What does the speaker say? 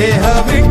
Hey, Habib.